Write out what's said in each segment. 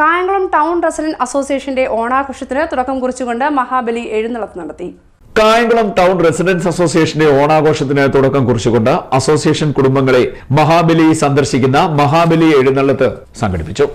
Kayamkulam town resident അസോസിയേഷന്റെ ഓണാഘോഷത്തിന് തുടക്കം കുറിച്ചുകൊണ്ട് മഹാബലി എഴുന്നള്ളത്ത് നടത്തി. കായംകുളം ടൗൺ റെസിഡൻസ് അസോസിയേഷന്റെ ഓണാഘോഷത്തിന് തുടക്കം കുറിച്ചുകൊണ്ട് അസോസിയേഷൻ കുടുംബങ്ങളെ മഹാബലി സന്ദർശിക്കുന്ന മഹാബലി എഴുന്നള്ളത്ത് സംഘടിപ്പിച്ചു.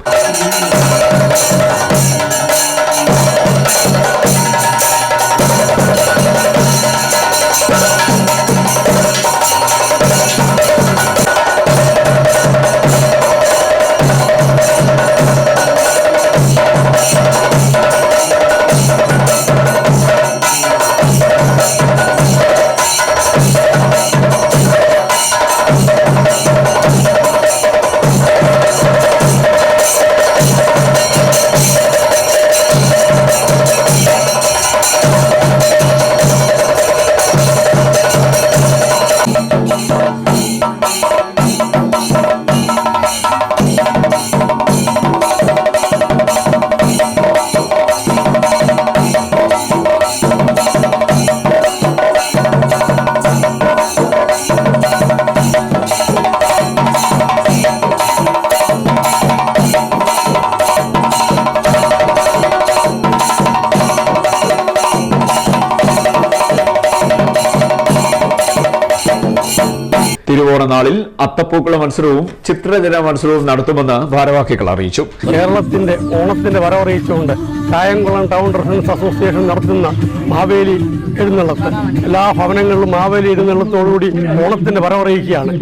തിരുവോണ നാളിൽ അത്തപ്പൂക്കള മത്സരവും ചിത്രരചന മത്സരവും നടത്തുമെന്ന് ഭാരവാഹികൾ അറിയിച്ചു. കേരളത്തിന്റെ ഓണത്തിന്റെ വരവറിയിച്ചുകൊണ്ട് കായംകുളം ടൗൺ റെസിഡൻസ് അസോസിയേഷൻ നടത്തുന്ന മാവേലി എഴുന്നള്ളത്ത്. എല്ലാ ഭവനങ്ങളിലും മാവേലി എഴുന്നള്ളത്തോടുകൂടി ഓണത്തിന്റെ വരവറിയിക്കുകയാണ്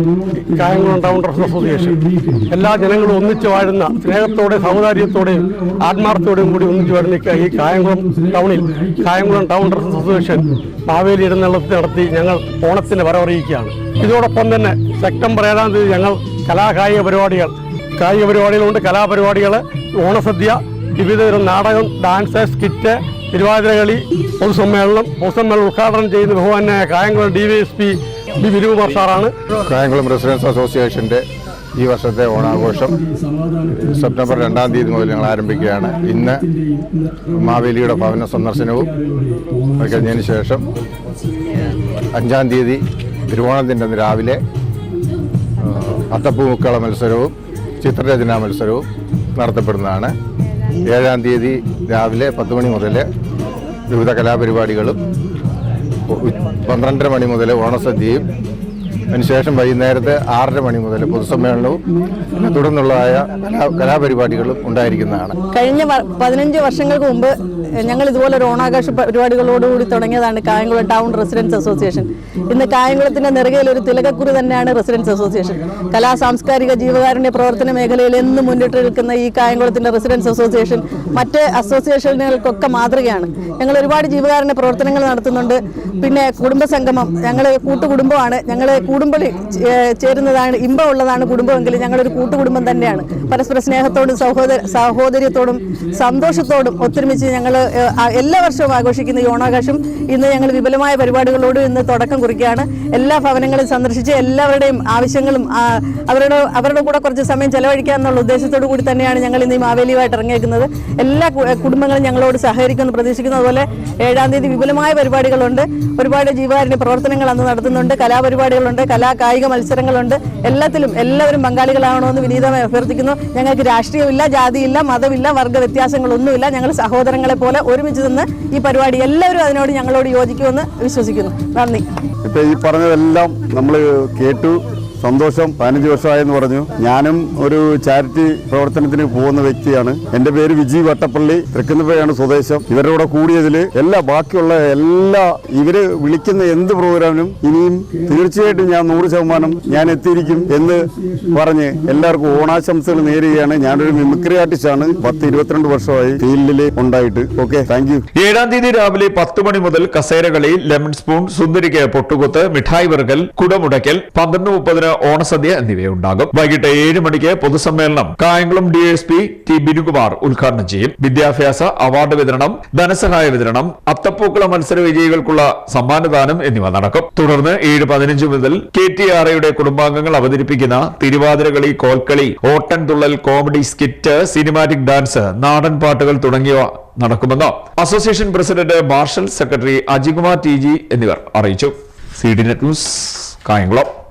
കായംകുളം ടൗൺ റെസിഡൻസ് അസോസിയേഷൻ. എല്ലാ ജനങ്ങളും ഒന്നിച്ചു വാഴുന്ന സ്നേഹത്തോടെ സൗന്ദര്യത്തോടെയും ആത്മാർത്ഥത്തോടെയും കൂടി ഒന്നിച്ചു വാഴുന്ന ഈ കായംകുളം ടൗണിൽ Kayamkulam town residence association Maveli എഴുന്നള്ളത്ത് നടത്തി ഞങ്ങൾ ഓണത്തിന്റെ വരവറിയിക്കുകയാണ്. ഇതോടൊപ്പം തന്നെ സെപ്റ്റംബർ ഏഴാം തീയതി ഞങ്ങൾ കലാകായിക പരിപാടികൾ കായിക പരിപാടികളുണ്ട്. കലാപരിപാടികൾ ഓണസദ്യ വിവിധതരം നാടകം ഡാൻസ് സ്കിറ്റ് തിരുവാതിരകളി പൊതുസമ്മേളനം പൊതുസമ്മേളനം ഉദ്ഘാടനം ചെയ്യുന്ന ബഹുമാനായ Kayamkulam D V S P B Vinukumar സാറാണ്. കായംകുളം റെസിഡൻസ് അസോസിയേഷന്റെ ഈ വർഷത്തെ ഓണാഘോഷം സെപ്റ്റംബർ രണ്ടാം തീയതി മുതൽ ഞങ്ങൾ ആരംഭിക്കുകയാണ്. ഇന്ന് മാവേലിയുടെ ഭവന സന്ദർശനവും കഴിഞ്ഞതിന് ശേഷം അഞ്ചാം തീയതി തിരുവോണത്തിന്റെ അന്ന് രാവിലെ അത്തപ്പൂമുക്കള മത്സരവും ചിത്രരചനാ മത്സരവും നടത്തപ്പെടുന്നതാണ്. ഏഴാം തീയതി രാവിലെ പത്ത് മണി മുതൽ വിവിധ കലാപരിപാടികളും പന്ത്രണ്ടര മണി മുതൽ ഓണസദ്യയും അതിനുശേഷം വൈകുന്നേരത്തെ ആറര മണി മുതൽ പൊതുസമ്മേളനവും തുടർന്നുള്ളതായ കലാ കലാപരിപാടികളും ഉണ്ടായിരിക്കുന്നതാണ്. കഴിഞ്ഞ പതിനഞ്ച് വർഷങ്ങൾക്ക് മുമ്പ് ഞങ്ങൾ ഇതുപോലെ ഒരു ഓണാഘോഷ പരിപാടികളോടുകൂടി തുടങ്ങിയതാണ് കായംകുളം ടൗൺ റെസിഡൻസ് അസോസിയേഷൻ. ഇന്ന് കായംകുളത്തിന്റെ നെറുകയിൽ ഒരു തിലകക്കുറി തന്നെയാണ് റെസിഡൻസ് അസോസിയേഷൻ. കലാ സാംസ്കാരിക ജീവകാരുണ്യ പ്രവർത്തന മേഖലയിൽ എന്നും മുന്നിട്ട് നിൽക്കുന്ന ഈ കായംകുളത്തിന്റെ റെസിഡൻസ് അസോസിയേഷൻ മറ്റ് അസോസിയേഷനുകൾക്കൊക്കെ മാതൃകയാണ്. ഞങ്ങൾ ഒരുപാട് ജീവകാരുണ്യ പ്രവർത്തനങ്ങൾ നടത്തുന്നുണ്ട്. പിന്നെ കുടുംബ സംഗമം ഞങ്ങൾ കൂട്ടുകുടുംബമാണ്. ഞങ്ങൾ കൂടുമ്പളി ചേ- ചേരുന്നതാണ് ഇമ്പമുള്ളതാണ് കുടുംബമെങ്കിൽ ഞങ്ങളൊരു കൂട്ടുകുടുംബം തന്നെയാണ്. പരസ്പര സ്നേഹത്തോടും സഹോദര സഹോദര്യത്തോടും സന്തോഷത്തോടും ഒത്തൊരുമിച്ച് ഞങ്ങൾ എല്ലാ വർഷവും ആഘോഷിക്കുന്ന ഓണാഘോഷം ഇന്ന് ഞങ്ങൾ വിപുലമായ പരിപാടികളോട് ഇന്ന് തുടക്കം കുറിക്കുകയാണ്. എല്ലാ ഭവനങ്ങളും സന്ദർശിച്ച് എല്ലാവരുടെയും ആവശ്യങ്ങളും അവരുടെ അവരുടെ കൂടെ കുറച്ച് സമയം ചെലവഴിക്കുക എന്നുള്ള ഉദ്ദേശത്തോടു കൂടി തന്നെയാണ് ഞങ്ങൾ ഇന്ന് ഈ മാവേലിയുമായിട്ട് ഇറങ്ങിയേക്കുന്നത്. എല്ലാ കുടുംബങ്ങളും ഞങ്ങളോട് സഹകരിക്കുമെന്ന് പ്രതീക്ഷിക്കുന്നത് അതുപോലെ ഏഴാം തീയതി വിപുലമായ പരിപാടികളുണ്ട്. ഒരുപാട് ജീവകാരുണ്യ പ്രവർത്തനങ്ങൾ അന്ന് നടത്തുന്നുണ്ട്. കലാപരിപാടികളുണ്ട് കലാ കായിക മത്സരങ്ങളുണ്ട്. എല്ലാത്തിലും എല്ലാവരും പങ്കാളികളാവണമെന്ന് വിനീതമായി അഭ്യർത്ഥിക്കുന്നു. ഞങ്ങൾക്ക് രാഷ്ട്രീയമില്ല ജാതിയില്ല മതമില്ല വർഗ വ്യത്യാസങ്ങളൊന്നുമില്ല ഞങ്ങൾ സഹോദരങ്ങളെ പോലെ ഒരുമിച്ച് നിന്ന് ഈ പരിപാടി എല്ലാവരും അതിനോട് ഞങ്ങളോട് യോജിക്കുമെന്ന് വിശ്വസിക്കുന്നു. നന്ദി. ഇപ്പൊ ഈ പറഞ്ഞതെല്ലാം നമ്മൾ കേട്ടു. സന്തോഷം പതിനഞ്ച് വർഷമായെന്ന് പറഞ്ഞു. ഞാനും ഒരു ചാരിറ്റി പ്രവർത്തനത്തിന് പോകുന്ന വ്യക്തിയാണ്. എന്റെ പേര് വിജി വട്ടപ്പള്ളി തൃക്കുന്നപ്പുഴയാണ് സ്വദേശം. ഇവരുടെ കൂടെ കൂടിയതിൽ എല്ലാ ബാക്കിയുള്ള എല്ലാ ഇവർ വിളിക്കുന്ന എന്ത് പ്രോഗ്രാമിനും ഇനിയും തീർച്ചയായിട്ടും ഞാൻ നൂറ് ശതമാനം ഞാൻ എത്തിയിരിക്കും എന്ന് പറഞ്ഞ് എല്ലാവർക്കും ഓണാശംസകൾ നേരുകയാണ്. ഞാനൊരു മിമിക്രി ആർട്ടിസ്റ്റാണ് പത്ത് ഇരുപത്തിരണ്ട് വർഷമായി ഫീൽഡിൽ ഉണ്ടായിട്ട്. ഓക്കെ താങ്ക് യു ഏഴാം തീയതി രാവിലെ പത്ത് മണി മുതൽ കസേരകളി ലെമൺ സ്പൂൺ സുന്ദരിക്ക് പൊട്ടുകുത്ത് മിഠായി വർഗൽ കുടമുടയ്ക്കൽ പന്ത്രണ്ട് മുപ്പതിന് ഓണസദ്യ എന്നിവയുണ്ടാകും വൈകിട്ട് ഏഴ് മണിക്ക് പൊതുസമ്മേളനം Kayamkulam D S P T Binukumar ഉദ്ഘാടനം ചെയ്യും. വിദ്യാഭ്യാസ അവാർഡ് വിതരണം ധനസഹായ വിതരണം അത്തപ്പൂക്കള മത്സര വിജയികൾക്കുള്ള സമ്മാനദാനം എന്നിവ നടക്കും. തുടർന്ന് ഏഴ് പതിനഞ്ച് മുതൽ കെ ടി ആറയുടെ കുടുംബാംഗങ്ങൾ അവതരിപ്പിക്കുന്ന Thiruvathirakali Kolkali Ottan Thullal comedy skit cinematic dance നാടൻ പാട്ടുകൾ തുടങ്ങിയവ നടക്കുമെന്ന് association president Marshal secretary Ajikumar T G എന്നിവർ അറിയിച്ചു. C D net news Kayamkulam.